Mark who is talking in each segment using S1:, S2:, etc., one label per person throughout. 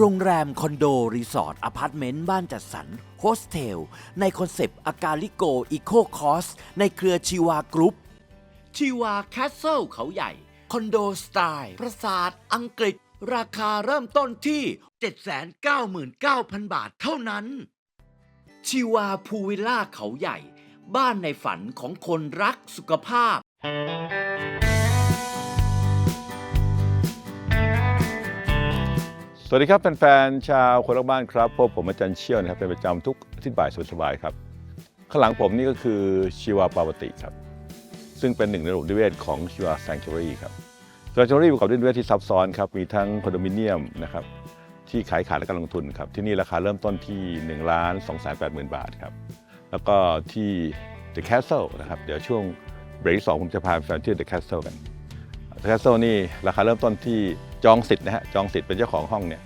S1: โรงแรม คอนโด รีสอร์ทอพาร์ตเมนต์ บ้านจัดสรรโฮสเทล ในคอนเซปต์อากาลิโกอีโคคอส ในเครือชีวากรุ๊ปชีวาแคสเซิลเขาใหญ่ คอนโดสไตล์ ปราสาทอังกฤษ ราคาเริ่มต้นที่ 799,000 บาทเท่านั้น ชีวาพูวิลล่าเขาใหญ่ บ้านในฝันของคนรักสุขภาพ
S2: สวัสดีครับแฟนๆชาวคนรักบ้านครับพบผมอาจารย์เชี่ยวนะครับเป็นประจำทุกอาทิตย์บ่ายสบายๆครับข้างหลังผมนี่ก็คือชีวาปาวติครับ ซึ่งเป็นหนึ่งในระบบนิเวศของชีวาแซงจูรี่ครับแซงจูรี่ประกอบด้วยนิเวศที่ซับซ้อนครับมีทั้งคอนโดมิเนียมนะครับที่ขายขาดและการลงทุนครับที่นี่ราคาเริ่มต้นที่1ล้าน2 8 0 0 0 0บาทครับแล้วก็ที่ The Castle นะครับเดี๋ยวช่วงเบรกสองผมจะพาแฟนที่ The Castle กัน The Castle นี่ราคาเริ่มต้นที่จองสิทธิ์นะฮะจองสิทธิ์เป็นเจ้าของห้องเนี่ย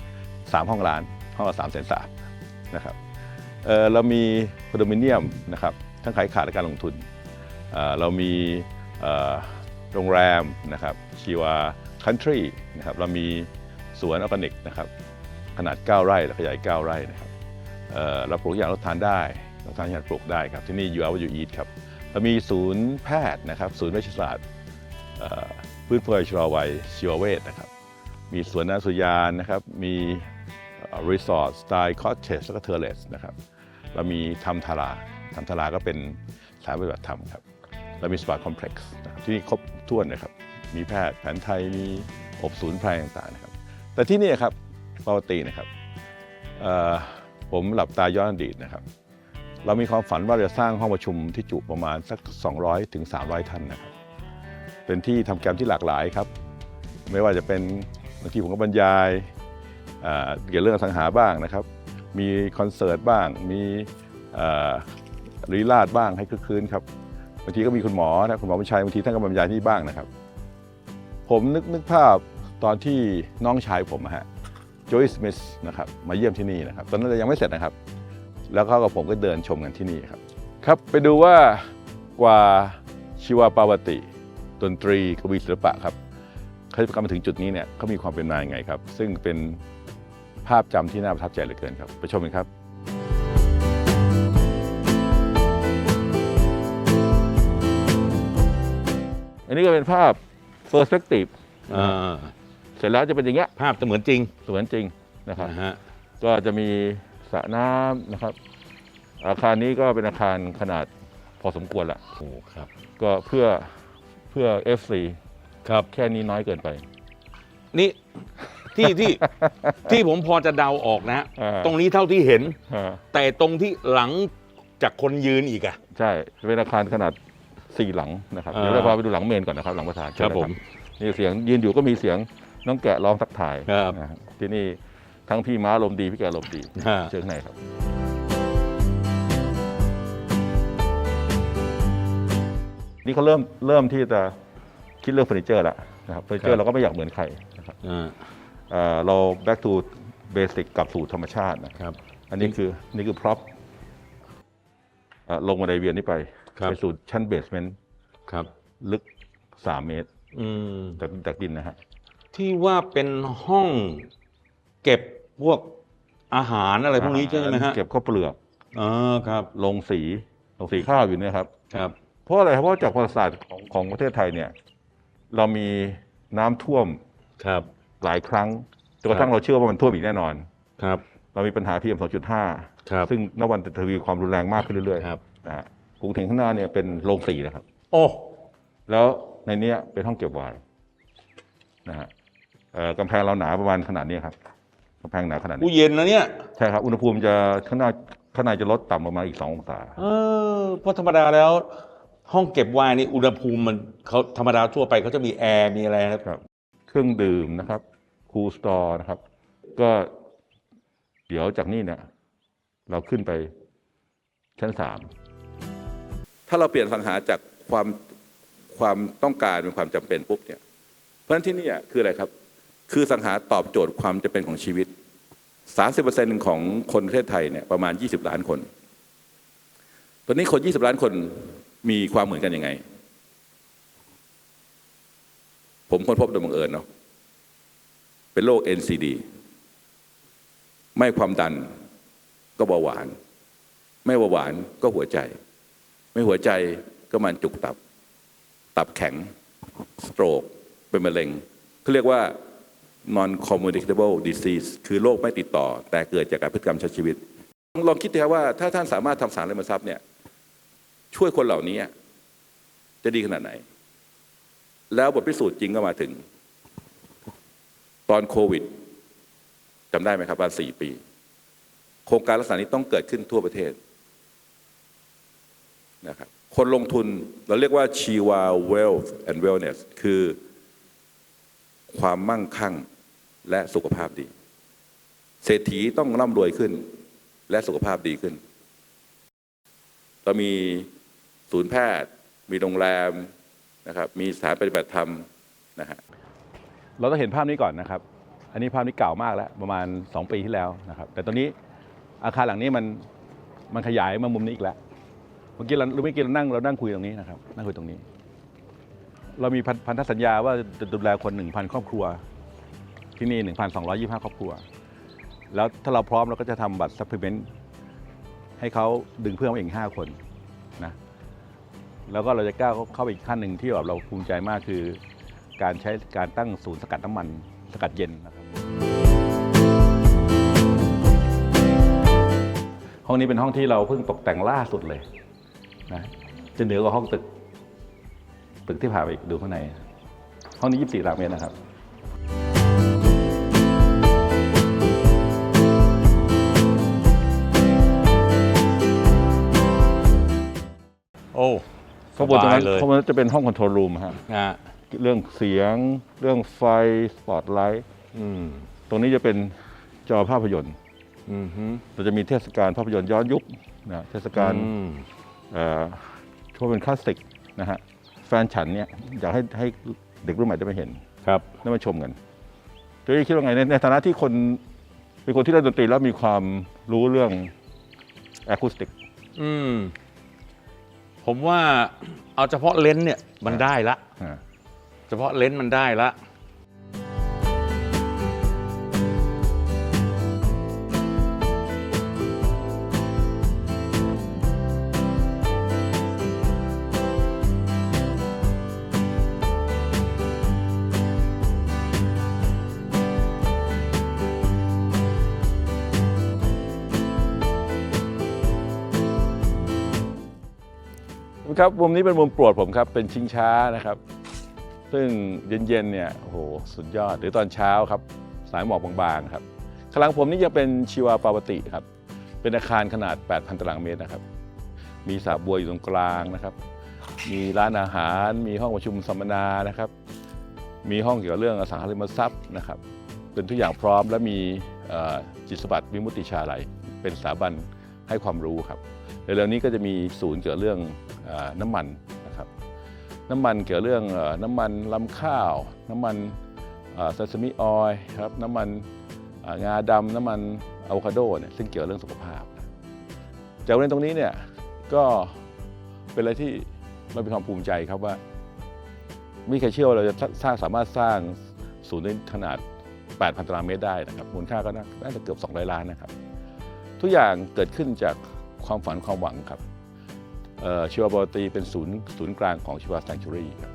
S2: สามห้องล้านห้องละสามแสนสามนะครับเเรามีคอนโดมิเนียมนะครับทั้งขายขาดและการลงทุนเเรามีโรงแรมนะครับชีวาคันทรีนะครับเรามีสวนออร์แกนิกนะครับขนาด 9 ไร่และขยาย 9 ไร่นะครับเเราปลูกอย่างเราทานได้เราทานอย่างปลูกได้ครับที่นี่ยูอาร์ยูอีทครับเรามีศูนย์แพทย์นะครับศูนย์เวชศาสตร์ เอ่อพืชพลอยชะลวัยชีวเวชนะครับ มีสวนน้ำสุยานนะครับ มีรีสอร์ทสไตล์คอ t เทสแล้วก็เทอร์เลสนะครับ เรามีทำทาราทำทาราก็เป็นสถานปฏิบัติธรรมครับ เรามีสปาคอมเพล็กซ์ที่นี่ครบถ้วนนะครับ มีแพทย์แผนไทย มีอบศูนย์ไพรต่างๆนะครับ แต่ที่นี่ครับปกตินะครับผมหลับตาย้อนอดีตนะครับ เรามีความฝันว่าจะสร้างห้องประชุมที่จุประมาณสัก 200ถึง300 ท่านนะครับ เป็นที่ทำกิจกรรมที่หลากหลายครับ ไม่ว่าจะเป็นบางทีผมก็บรรยายเกี่ยวกับเรื่องอสังหาบ้างนะครับ มีคอนเสิร์ตบ้าง มีรีลาดบ้างให้คึกคืนครับบางทีก็มีคุณหมอนะคุณหมอบุญชัยบางทีท่านก็บรรยายที่บ้างนะครับ ผมนึกนึกภาพตอนที่น้องชายผมฮะโจยสมิธนะครับมาเยี่ยมที่นี่นะครับ ตอนนั้นยังไม่เสร็จนะครับ แล้วเขากับผมก็เดินชมกันที่นี่ครับ ครับไปดูว่ากว่าชีวาปาวติ ดนตรีกวีศิลปะครับเขาจะกลับมาถึงจุดนี้เนี่ยเขามีความเป็นมาอย่างไงครับ ซึ่งเป็นภาพจำที่น่าประทับใจเหลือเกินครับ ไปชมกันครับอันนี้ก็เป็นภาพ perspective
S3: อ่า
S2: เสร็จแล้วจะเป็นอย่างเงี้ย
S3: ภาพเสมือนจริง
S2: สวนจริงนะครับ
S3: นะฮะ
S2: ก็จะมีสระน้ำนะครับ อาคารนี้ก็เป็นอาคารขนาดพอสมควรละ
S3: โอ้ครับ
S2: ก็เพื่อ เพื่อ FC
S3: ครับ
S2: แค่นี้น้อยเกินไป
S3: นี่ที่ที่ ที่ผมพอจะเดาออกนะฮะ
S2: อ่า
S3: ตรงนี้เท่าที่เห็น
S2: อ่า
S3: แต่ตรงที่หลังจากคนยืนอีกอะ
S2: ใช่เป็นอาคารขนาดสี่หลังนะครับ
S3: อ่า
S2: เดี๋ยวเราพาไปดูหลังเมนก่อนนะครับ หลังประธาน
S3: ครับ
S2: เชิญนะ
S3: ผม
S2: นี่เสียงยืนอยู่ก็มีเสียงน้องแกะร้องทักทาย
S3: ครับ
S2: นะฮะที่นี่ทั้งพี่ม้าลมณ์ดีพี่แกลมณ์ดี
S3: ฮะ
S2: เชิญข้างในครับ นี่เขาเริ่มเริ่มที่จะคิดเรื่องเฟอร์นิเจอร์แล้วนะครับเฟอร์นิเจอร์เราก็ไม่อยากเหมือนใครนะครับ
S3: อ่า
S2: เอ่อเรา back to basic กลับสู่ธรรมชาตินะครับ อันนี้คือนี่คือ prop เอ่อลงมาไดเวียนนี้ไป
S3: ครับ
S2: ไปสู่ชั้นเบสเมนต์
S3: ครับ
S2: ลึก 3 เมตร
S3: อืม
S2: จากจากดินนะฮะ
S3: ที่ว่าเป็นห้องเก็บพวกอาหารอะไรพวกนี้ใช่ไหมฮะ
S2: เก็บข้าวเปลือก
S3: อ๋อครับ
S2: ลงสี ลงสีข้าวอยู่เนี่ยครับ
S3: ครับ
S2: เพ ราะอะไรครับเพราะจากประวัติศาสตร์ของของประเทศไทยเนี่ย เรามีน้ำท่วม
S3: ครับ
S2: หลายครั้งจนกระทั่งเราเชื่อว่ามันท่วมอีกแน่นอน
S3: ครับ
S2: เรามีปัญหา PM 2.5
S3: ครับ
S2: ซึ่งนวันทวีความรุนแรงมากขึ้นเรื่อย
S3: ครับ
S2: ๆนะฮะกรุงเทงข้างหน้าเนี่ยเป็นโรงสีนะครับ
S3: โอ้
S2: แล้วในเนี้ยเป็นห้องเก็บไวน์นะฮะเอ่อกำแพงเราหนาประมาณขนาดนี้ครับกำแพงหนาขนาด
S3: กู
S2: นี้
S3: เย็นนะเนี่ย
S2: ใช่ครับอุณหภูมิจะข้างหน้าข้างในจะลดต่ำประมาณอีก2องศา
S3: เออเพราะธรรมดาแล้ว ห้องเก็บไวน์นี่อุณหภูมิมันเขาธรรมดาทั่วไปเขาจะมีแอร์มีอะไรนะครับ
S2: เครื่องดื่มนะครับคูลสตอร์นะครับ ก็เดี๋ยวจากนี่เนี่ยเราขึ้นไปชั้นสามถ้าเราเปลี่ยนสังหาจากความความต้องการเป็นความจำเป็นปุ๊บเนี่ยเพราะฉะนั้นที่นี่อะคืออะไรครับ คือสังหาตอบโจทย์ความจำเป็นของชีวิต 30%ของคนประเทศไทยเนี่ยประมาณ 20 ล้านคน ตอนนี้คน 20 ล้านคน มีความเหมือนกันยังไง ผมค้นพบโดยบังเอิญเนาะเป็นโรค NCD ไม่ความดันก็เบาหวาน ไม่เบาหวานก็หัวใจ ไม่หัวใจก็มันจุกตับ ตับแข็ง สโตรก เป็นมะเร็งเขาเรียกว่า non communicable disease คือโรคไม่ติดต่อ แต่เกิดจากการพฤติกรรมใช้ชีวิต ลองคิดดูครับว่าถ้าท่านสามารถทำสารเลมทรัพย์เนี่ย ช่วยคนเหล่านี้จะดีขนาดไหน แล้วบทพิสูจน์จริงก็มาถึง ตอนโควิดจำได้ไหมครับว่าสี่ปี โครงการลักษณะนี้ต้องเกิดขึ้นทั่วประเทศนะครับคนลงทุนเราเรียกว่าชีวา wealth and wellness คือ ความมั่งคั่งและสุขภาพดี เศรษฐีต้องร่ำรวยขึ้น และสุขภาพดีขึ้น เรามี ศูนย์แพทย์ มีโรงแรมนะครับมีสถานปฏิบัติธรรมนะฮะเราต้องเห็นภาพนี้ก่อนนะครับ อันนี้ภาพนี้เก่ามากแล้วประมาณ 2 ปีที่แล้วนะครับ แต่ตอนนี้อาคารหลังนี้มันมันขยายมามุมนี้อีกแล้ว เมื่อกี้เราเมื่อกี้เรานั่งเรานั่งคุยตรงนี้นะครับนั่งคุยตรงนี้ เรามีพันธสัญญาว่าจะดูแลคน 1,000 ครอบครัว ที่นี่ 1,225 ครอบครัว แล้วถ้าเราพร้อมเราก็จะทำบัตร supplement ให้เขาดึงเพื่อนมาอีก5คน แล้วก็เราจะก้าวเข้าไปอีกขั้นหนึ่งที่แบบเราภูมิใจมากคือ การใช้การตั้งศูนย์สกัดน้ำมัน สกัดเย็นนะครับห้องนี้เป็นห้องที่เราเพิ่งตกแต่งล่าสุดเลยนะจะเหนือกว่าห้องตึก ตึกที่ผ่าไปดูข้างใน ห้องนี้ 24ตารางเมตรนะครับ
S3: โอ้
S2: ข้างบนตรงนั้น
S3: สบายเลย
S2: ข้างบนนั้นจะเป็นห้องคอนโทรลรูมฮะ
S3: นะ
S2: เรื่องเสียง เรื่องไฟสปอตไลท์
S3: อืม
S2: ตรงนี้จะเป็นจอภาพยนตร์
S3: อืมฮึ
S2: เราจะมีเทศกาลภาพยนตร์ย้อนยุคนะเทศกาล
S3: อืม
S2: เอ่อช่วงเป็นคลาสสิกนะฮะแฟนฉันเนี่ยอยากให้ให้เด็กรุ่นใหม่ได้มาเห็น
S3: ครับ
S2: ได้มาชมกันตัวนี้คิดว่าไงในในฐานะที่คนเป็นคนที่เล่นดนตรีแล้วมีความรู้เรื่องอะคูสติก
S3: อืม ผมว่าเอาเฉพาะเลนส์เนี่ยมันได้ละเฉพาะเลนส์มันได้ละ
S2: ครับมุมนี้เป็นมุมโปรดผมครับ เป็นชิงช้านะครับ ซึ่งเย็นๆเนี่ยโอ้โหสุดยอด หรือตอนเช้าครับ สายหมอกบางๆครับข้างหลังผมนี่จะเป็นชีวาปาวติครับ เป็นอาคารขนาด 8,000 ตารางเมตรนะครับ มีสระบัวอยู่ตรงกลางนะครับ มีร้านอาหาร มีห้องประชุมสัมมนานะครับ มีห้องเกี่ยวกับเรื่องอสังหาริมทรัพย์นะครับ เป็นทุกอย่างพร้อมและมีจิตสบัติวิมุติชาลัยเป็นสถาบัน ให้ความรู้ครับเร็วๆนี้ก็จะมีศูนย์เกี่ยวกับเรื่องอน้ำมันนะครับน้ำมันเกี่ยวกับเรื่องน้ำมันลำข้าว น้ำมันซาซิมิออยครับน้ำมันงาดำน้ำมันอะโวคาโดเนี่ยซึ่งเกี่ยวกับเรื่องสุขภาพจากเรื่องตรงนี้เนี่ยก็เป็นอะไรที่เรามีความภูมิใจครับว่าไม่มีใครเชื่อว่าเราจะสร้างสามารถสร้างศูนย์ในขนาด 8,000 ตารางเมตรได้นะครับ มูลค่าก็น่าจะเกือบ 200 ล้านนะครับ ทุกอย่างเกิดขึ้นจากความฝันความหวังครับเอ่อชีวบตีเป็นศูนย์ศูนย์กลางของชีวา s ซ n ชูรีครับ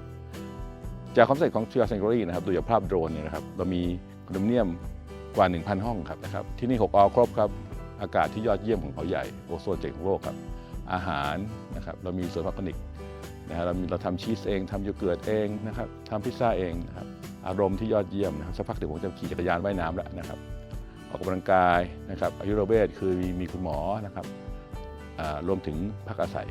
S2: จากความสำเร็จของชีวา s ซ n ชูรีนะครับดูจากภาพโดรนเนี่ยนะครับเรามีคอนโดมิเนียมกว่า 1,000 ห้องครับนะครับที่นี่ 6 ออครบครับ อากาศที่ยอดเยี่ยมของเขาใหญ่โอโซนเจ๋งของโลกครับ อาหารนะครับเรามีสวนออร์แกนิกนะฮะเรามีเราทำชีสเองทำโยเกิร์ตเองนะครับทำพิซซ่าเองนะครับอารมณ์ที่ยอดเยี่ยมนะครับสักพักเดี๋ยวผมจะขี่จักรยานว่ายน้ำแล้วนะครับ ออกกำลังกายนะครับอายุรเวทคือมีมีคุณหมอนะครับรวมถึงพักอาศัย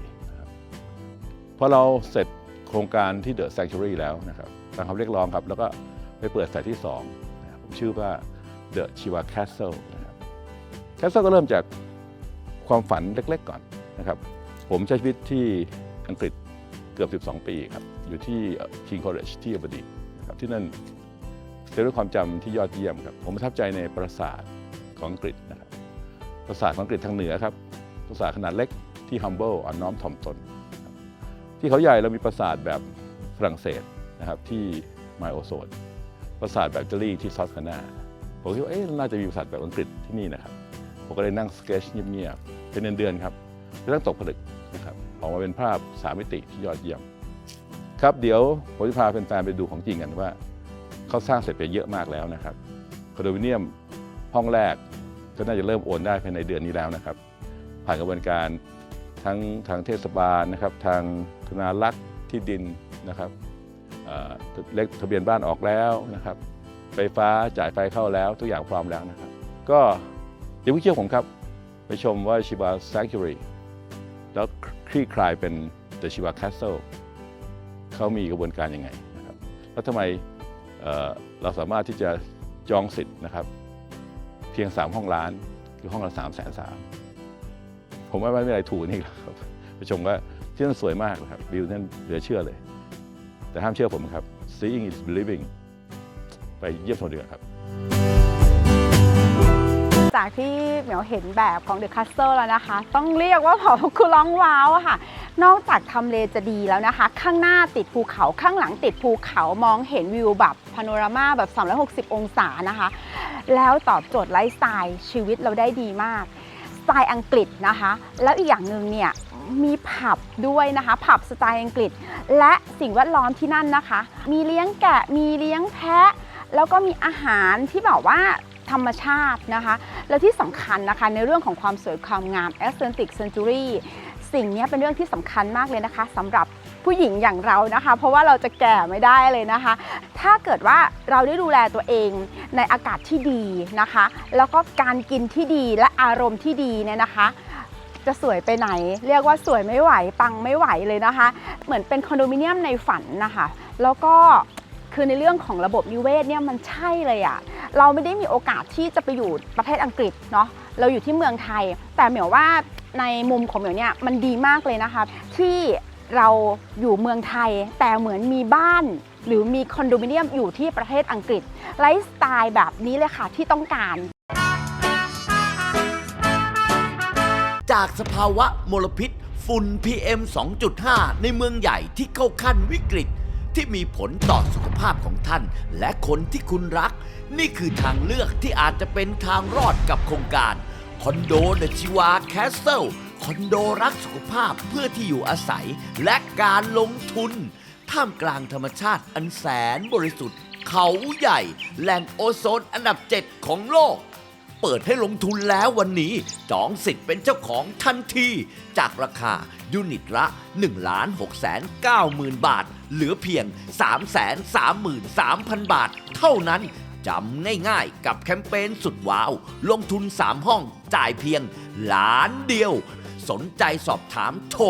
S2: พอเราเสร็จโครงการที่เดอะแซงชูรีแล้วนะครับตามคำเรียกร้องครับแล้วก็ไปเปิดสายที่2ผมชื่อว่าเดอะชิวาแคสเซิลนะครับแคสเซิลก็เริ่มจากความฝันเล็กๆก่อนนะครับผมใช้ชีวิตที่อังกฤษเกือบ 12 ปีครับ อยู่ที่ King College ที่อบดีนครับที่นั่น เต็มด้วยความจำที่ยอดเยี่ยมครับ ผมประทับใจในปราสาทของอังกฤษนะครับ ปราสาทของอังกฤษทางเหนือครับ ปราสาทขนาดเล็กที่ humble อ่อนน้อมถ่อมตน ที่เขาใหญ่เรามีปราสาทแบบฝรั่งเศสนะครับที่ไมโอโซน ปราสาทแบบอิตาลีที่ซอสคานาผมคิดว่าเอ๊ะน่าจะมีปราสาทแบบอังกฤษที่นี่นะครับ ผมก็เลยนั่งสเกจเงียบๆเป็นเดือนๆครับแล้วต้องตกผลึกนะครับออกมาเป็นภาพสามมิติที่ยอดเยี่ยม ครับเดี๋ยวผมจะพาแฟนๆไปดูของจริงกันว่า เขาสร้างเสร็จไปเยอะมากแล้วนะครับคอนโดมิเนียมห้องแรกก็น่าจะเริ่มโอนได้ภายในเดือนนี้แล้วนะครับ ผ่านกระบวนการทั้งทางเทศบาลนะครับ ทางธนารักษ์ที่ดินนะครับเเลขทะเบียนบ้านออกแล้วนะครับ ไฟฟ้าจ่ายไฟเข้าแล้วทุกอย่างพร้อมแล้วนะครับ ก็เดี๋ยวพี่เชื่อผมครับ ไปชมว่าชิบา Sanctuary แล้วคลี่คลายเป็น The Shiba Castle เขามีกระบวนการยังไงนะครับแล้วทำไม เราสามารถที่จะจองสิทธิ์นะครับ เพียง 3 ห้องล้านคือห้องละ3 3 0 0 0ผมว่าไม่มีอะไรถูกนี่หรอกครับผู้ชมว่าที่นั่นสวยมากนะครับวิวนั่นเหลือเชื่อเลย แต่ห้ามเชื่อผมครับ seeing is believing ไปเยี่ยมชมดีกว่าครับ
S4: จากที่เหมียวเห็นแบบของ The Castle แล้วนะคะ ต้องเรียกว่าเผาคือร้องว้าวค่ะ นอกจากทำเลจะดีแล้วนะคะ ข้างหน้าติดภูเขาข้างหลังติดภูเขามองเห็นวิวแบบพาโนรามาแบบ 360 องศานะคะ แล้วตอบโจทย์ไลฟ์สไตล์ชีวิตเราได้ดีมากสไตล์อังกฤษนะคะ แล้วอีกอย่างหนึ่งเนี่ยมีผับด้วยนะคะ ผับสไตล์อังกฤษ และสิ่งแวดล้อมที่นั่นนะคะ มีเลี้ยงแกะมีเลี้ยงแพะ แล้วก็มีอาหารที่แบบว่า ธรรมชาตินะคะ แล้วที่สำคัญนะคะในเรื่องของความสวยความงาม Aesthetic Century สิ่งนี้เป็นเรื่องที่สำคัญมากเลยนะคะสำหรับผู้หญิงอย่างเรานะคะ เพราะว่าเราจะแก่ไม่ได้เลยนะคะ ถ้าเกิดว่าเราได้ดูแลตัวเองในอากาศที่ดีนะคะ แล้วก็การกินที่ดีและอารมณ์ที่ดีเนี่ยนะคะจะสวยไปไหน เรียกว่าสวยไม่ไหวปังไม่ไหวเลยนะคะ เหมือนเป็นคอนโดมิเนียมในฝันนะคะ แล้วก็ คือในเรื่องของระบบนิเวศเนี่ยมันใช่เลยอะเราไม่ได้มีโอกาสที่จะไปอยู่ประเทศอังกฤษเนาะเราอยู่ที่เมืองไทย แต่เหมียวว่าในมุมของเหมียวเนี่ยมันดีมากเลยนะคะ ที่เราอยู่เมืองไทย แต่เหมือนมีบ้านหรือมีคอนโดมิเนียมอยู่ที่ประเทศอังกฤษไลฟ์สไตล์แบบนี้เลยค่ะที่ต้องการ
S1: จากสภาวะมลพิษฝุ่น PM 2.5 ในเมืองใหญ่ที่เข้าขั้นวิกฤต ที่มีผลต่อสุขภาพของท่าน และคนที่คุณรัก นี่คือทางเลือกที่อาจจะเป็นทางรอดกับโครงการคอนโดเดชิวาแคสเซิลคอนโดรักสุขภาพเพื่อที่อยู่อาศัยและการลงทุน ท่ามกลางธรรมชาติอันแสนบริสุทธิ์ เขาใหญ่ แหล่งโอโซนอันดับ7ของโลก เปิดให้ลงทุนแล้ววันนี้ จองสิทธิ์เป็นเจ้าของทันที จากราคายูนิตละ1ล้าน6แสน9หมื่นบาท เหลือเพียง3แสน3 3 0 0 0 บาท เท่านั้นจำง่ายๆกับแคมเปญสุดว้าว ลงทุน 3 ห้องจ่ายเพียงล้านเดียว สนใจสอบถามโทร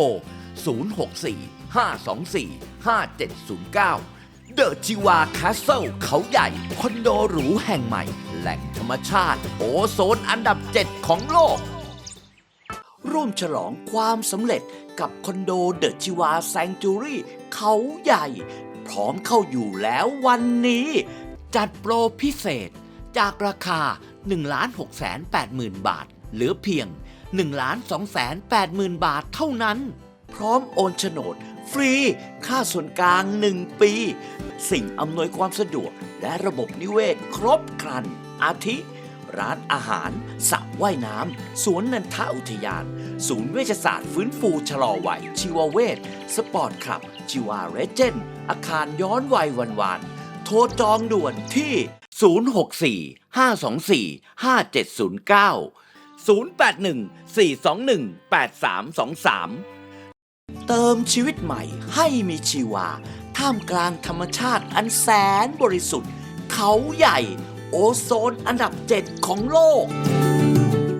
S1: 064 524 5709 เดอะจิวาคาสเซิลเขาใหญ่ คอนโดหรูแห่งใหม่ แหล่งธรรมชาติ โอโซนอันดับ 7 ของโลก ร่วมฉลองความสำเร็จกับคอนโดเดอะจิวาแซงจูรี่เขาใหญ่ พร้อมเข้าอยู่แล้ววันนี้ จัดโปรพิเศษจากราคา 1 6 8 0 0 0 0 บาท เหลือเพียง 1 2 8 0 0 0 0 บาทเท่านั้น พร้อมโอนโฉนดฟรี ค่าส่วนกลาง 1 ปี สิ่งอำนวยความสะดวกและระบบนิเวศครบครัน อาทิ ร้านอาหารสระว่ายน้ำ สวนนันทอุทยาน ศูนย์เวชศาสตร์ฟื้นฟูชะลอวัยชีวเวชสปอร์ตคลับ ชีวาเรเจน อาคารย้อนวัยวันวาน โทรจองด่วนที่ 064 524 5709 081 421 8323 เติมชีวิตใหม่ให้มีชีวา ท่ามกลางธรรมชาติอันแสนบริสุทธิ์ เขาใหญ่ โอโซนอันดับ 7 ของโลก